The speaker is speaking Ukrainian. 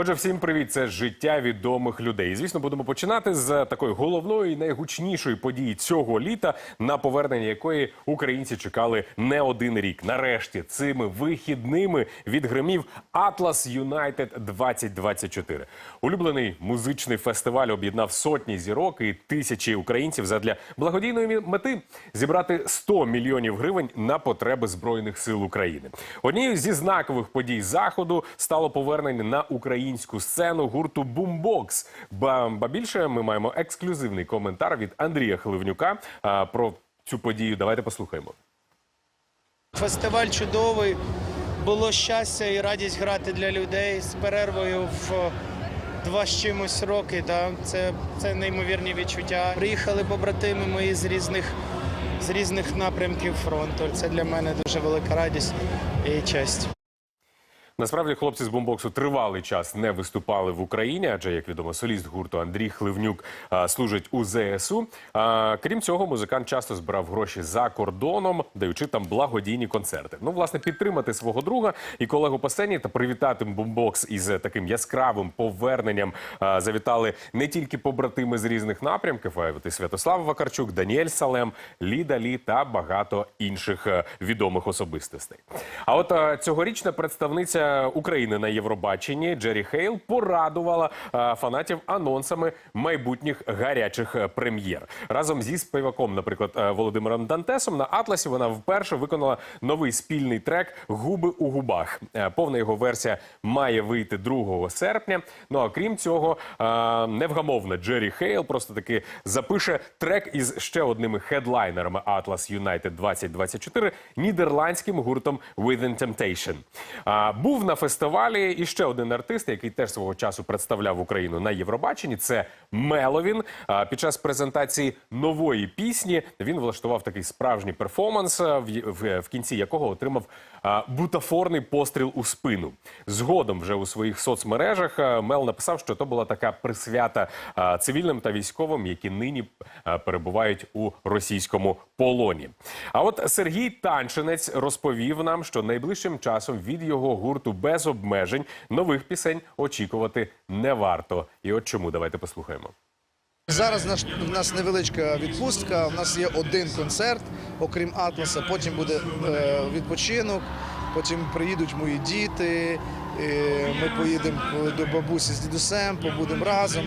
Отже, всім привіт! Це життя відомих людей. І, звісно, будемо починати з такої головної найгучнішої події цього літа, на повернення якої українці чекали не один рік. Нарешті цими вихідними відгримів Atlas United 2024. Улюблений музичний фестиваль об'єднав сотні зірок і тисячі українців задля благодійної мети зібрати 100 мільйонів гривень на потреби збройних сил України. Однією зі знакових подій заходу стало повернення на українську сцену гурту Бумбокс. Ба, більше ми маємо ексклюзивний коментар від Андрія Хливнюка про цю подію. Давайте послухаємо. Фестиваль чудовий. Було щастя і радість грати для людей з перервою в два з чимось роки. Це, це неймовірні відчуття. Приїхали побратими мої з різних з різних напрямків фронту. Це для мене дуже велика радість і честь. Насправді хлопці з бомбоксу тривалий час не виступали в Україні, адже як відомо, соліст гурту Андрій Хливнюк а, служить у ЗСУ. А, крім цього, музикант часто збирав гроші за кордоном, даючи там благодійні концерти. Ну, власне, підтримати свого друга і колегу по сцені та привітати бомбокс із таким яскравим поверненням. а, завітали не тільки побратими з різних напрямків, а й Святослав Вакарчук, Даніель Салем, Ліда Лі та багато інших е, відомих особистостей. А от е, цьогорічна представниця України на Євробаченні Джері Хейл порадувала е, фанатів анонсами майбутніх гарячих е, прем'єр разом зі співаком, наприклад, е, Володимиром Дантесом на Атласі. Вона вперше виконала новий спільний трек Губи у губах. Повна його версія має вийти 2 серпня. Ну а крім цього, невгамовна Джері Хейл просто таки запише трек із ще одними хедлайнерами Atlas United 2024 нідерландським гуртом Within Temptation. А, Був на фестивалі і ще один артист, який теж свого часу представляв Україну на Євробаченні. Це Меловін. Під час презентації нової пісні він влаштував такий справжній перформанс, в, в, в кінці якого отримав бутафорний постріл у спину. Згодом вже у своїх соцмережах Мел написав, що то була така присвята цивільним та військовим, які нині перебувають у російському полоні. А от Сергій Танчинець розповів нам, що найближчим часом від його гурту без обмежень нових пісень очікувати не варто. І от чому давайте послухаємо. Зараз у нас невеличка відпустка. У нас є один концерт, окрім Атласа. Потім буде е, відпочинок. Потім приїдуть мої діти. ми поїдемо до бабусі з дідусем, побудемо разом.